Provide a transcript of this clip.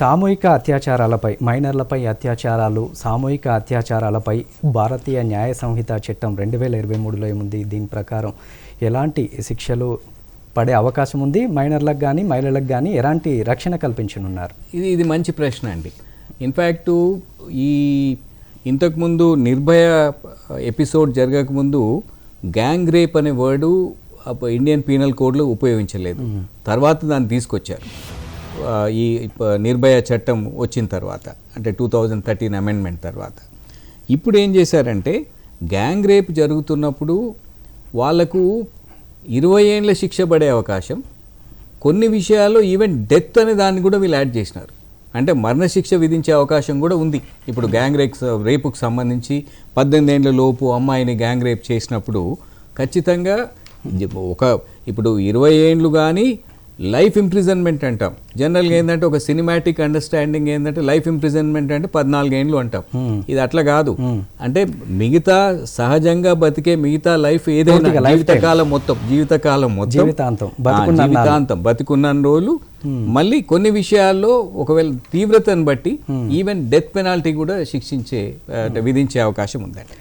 సామూహిక అత్యాచారాలపై మైనర్లపై అత్యాచారాలు సామూహిక అత్యాచారాలపై భారతీయ న్యాయ సంహిత చట్టం రెండు వేల ఇరవై మూడులో ఏముంది? దీని ప్రకారం ఎలాంటి శిక్షలు పడే అవకాశం ఉంది? మైనర్లకు కానీ మహిళలకు కానీ ఎలాంటి రక్షణ కల్పించనున్నారు? ఇది ఇది మంచి ప్రశ్న అండి. ఇన్ఫ్యాక్ట్ ఈ ఇంతకుముందు నిర్భయ ఎపిసోడ్ జరగకముందు గ్యాంగ్ రేప్ అనే వర్డు ఇండియన్ పీనల్ కోడ్లో ఉపయోగించలేదు. తర్వాత దాన్ని తీసుకొచ్చారు. ఈ నిర్భయ చట్టం వచ్చిన తర్వాత అంటే టూ థౌజండ్ థర్టీన్ అమెండ్మెంట్ తర్వాత. ఇప్పుడు ఏం చేశారంటే గ్యాంగ్ రేప్ జరుగుతున్నప్పుడు వాళ్ళకు ఇరవై ఏండ్ల శిక్ష పడే అవకాశం కొన్ని విషయాల్లో ఈవెన్ డెత్ అనే దాన్ని కూడా వీళ్ళు యాడ్ చేసినారు. అంటే మరణశిక్ష విధించే అవకాశం కూడా ఉంది. ఇప్పుడు గ్యాంగ్ రేప్ రేపుకు సంబంధించి పద్దెనిమిది ఏండ్ల లోపు అమ్మాయిని గ్యాంగ్ రేప్ చేసినప్పుడు ఖచ్చితంగా ఒక ఇప్పుడు ఇరవై ఏండ్లు కానీ లైఫ్ ఇంప్రిజన్మెంట్ అంటాం. జనరల్గా ఏంటంటే ఒక సినిమాటిక్ అండర్స్టాండింగ్ ఏంటంటే లైఫ్ ఇంప్రిజన్మెంట్ అంటే పద్నాలుగు ఏండ్లు అంటాం. ఇది అట్లా కాదు. అంటే మిగతా సహజంగా బతికే మిగతా లైఫ్ ఏదైనా జీవితకాలం మొత్తం జీవితకాలం మొత్తం జీవితాంతం, బతికున్న రోజులు. మళ్ళీ కొన్ని విషయాల్లో ఒకవేళ తీవ్రతను బట్టి ఈవెన్ డెత్ పెనాల్టీ కూడా శిక్షించే విధించే అవకాశం ఉందండి.